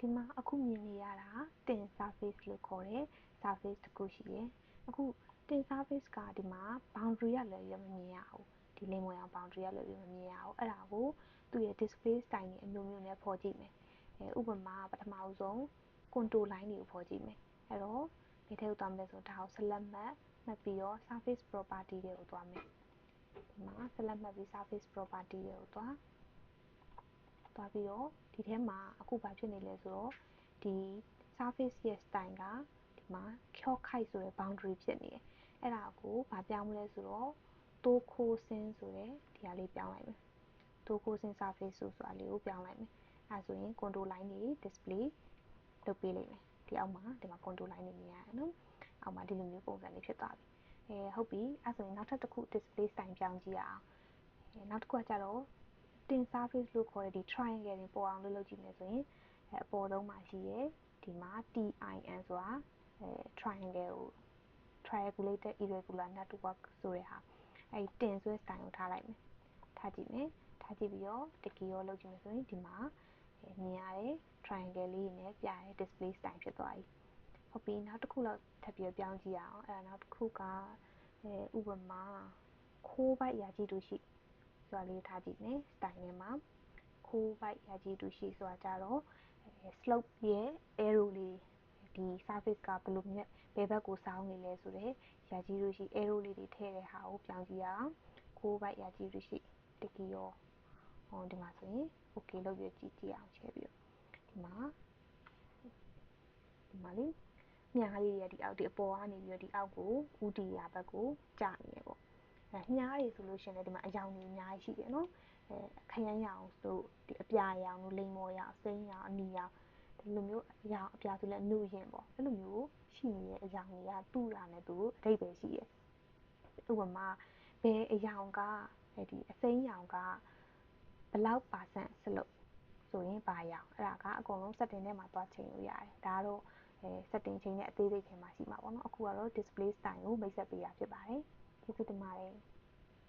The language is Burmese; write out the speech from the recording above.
ဒီမှာအခုမြင်နေရတာတင် surface လို့ခေါ်တဲ့ surface တစ်ခုရှိတယ်အခုတင် surface ကဒီမှာ boundary ကလည်းရမမြင်ရဘူးဒီလိမ်ဝင်အောင် boundary ကလည်းမမြင်ရဘူးအဲ့ဒါကိုသူ့ရဲ့ display style တွေအမျိုးမျိုးနဲ့ဖော်ကြည့်မယ်ဥပမာပထမဦးဆုံး contour line တွေကိုဖော်ကြည့်မယ်အဲ့တော့ဒီထဲကိုသွားမယ်ဆိုဒါကို select မှတ်မှတ်ပြီးတော့ surface property တွေကိုသွားမယ်ဒီမှာ select မှတ်ပြီး surface property တွေကိုသွား သွားပြီးတော့ဒီထဲမှာအခုဘာဖြစ်နေလဲဆိုတော့ဒီ surface ရဲ့ style ကဒီမှာ chalk height ဆိုတဲ့ boundary ဖြစ်နေတယ်အဲ့ဒါကိုဘာပြောင်းမလဲဆိုတော့တိုးခိုးစင်းဆိုတဲ့ဒီဟာလေးပြောင်းလိုက်မယ်တိုးခိုးစင်း surface ဆိုတာလေးကိုပြောင်းလိုက်မယ်အဲဆိုရင် contour line တွေ display လုပ်ပေးလိမ့်မယ်ဒီအောက်မှာဒီမှာ contour line တွေမြင်ရတယ်နော်အောက်မှာဒီလိုမျိုးပုံစံလေးဖြစ်သွားပြီအဲဟုတ်ပြီအဲဆိုရင်နောက်ထပ်တစ်ခု display style ပြောင်းကြည့်ရအောင်အဲနောက်တစ်ခုကကြတော့ တင် surface လို့ခေါ်တဲ့ ဒီ triangle တွေပေါ်အောင်လုပ်လုပ်ကြည့်မယ်ဆိုရင်အဲအပေါ်ဆုံးမှာရှိရဲဒီမှာ TIN ဆိုတာအဲ triangle ကို triangulated irregular network ဆိုတဲ့ဟာအဲဒီတင်ဆွဲ style ကိုထားလိုက်မယ်ထားကြည့်မယ်ထားကြည့်ပြီးတော့တကယ်ရောလုပ်ကြည့်မယ်ဆိုရင်ဒီမှာမြင်ရတဲ့ triangle လေးတွေနဲ့ပြတဲ့ display style ဖြစ်သွားပြီဟုတ်ပြီနောက်တစ်ခုလောက်ထပ်ပြီးပြောင်းကြည့်ရအောင်အဲနောက်တစ်ခုကအဲဥပမာခိုးပိုက်ရာကြည့်တူရှိ ဆိုတာလေးထားကြည့်မယ် style ထဲမှာခိုးပိုက်ရာကြည့်တူရှိဆိုတာကြတော့ slope ရဲ့ arrow လေးဒီ surface ကဘယ်လိုမြဲဘယ်ဘက်ကိုစောင်းနေလဲဆိုတော့ရာကြည့်လို့ရှိ arrow လေးတွေထည့်တဲ့ဟာကိုပြောင်းကြည့်ရအောင်ခိုးပိုက်ရာကြည့်လို့ရှိတကီရောဟောဒီမှာဆိုရင် okay လုပ်ပြီးကြည့်ကြည့်အောင်ချဲ့ပြီးတော့ဒီမှာဒီမှာလေမြားလေးတွေကဒီအောက်ဒီအပေါ်ကနေပြီးတော့ဒီအောက်ကိုဦးတီရာဘက်ကိုကျနေတယ်ပေါ့ အဲမြားတွေဆိုလို့ရှိရင်လည်းဒီမှာအယောင်တွေအများကြီးရှိတယ်နော်အဲခရမ်းရောင်တို့ဒီအပြာရောင်တို့လိမ္မော်ရောင်အစိမ်းရောင်အနီရောင်ဒီလိုမျိုးအရာအပြာဆိုလည်းအနုရင်ပေါ့အဲ့လိုမျိုးရှိနေတဲ့အရာတွေကတူတာနဲ့သူအဓိပ္ပာယ်ရှိတယ်ဥပမာဘယ်အယောင်ကဒီအစိမ်းရောင်ကဘလောက်ပါဆန့်စလို့ဆိုရင်ဘာရောင်အဲ့ဒါကအကုန်လုံး setting ထဲမှာသွားချိန်လို့ရတယ်ဒါကတော့အဲ setting ချိန်နဲ့အသေးစိတ်ထဲမှာရှိမှာပေါ့နော်အခုကတော့ display style ကိုမိတ်ဆက်ပေးတာဖြစ်ပါတယ် ကျေးဇူးတင်ပါတယ်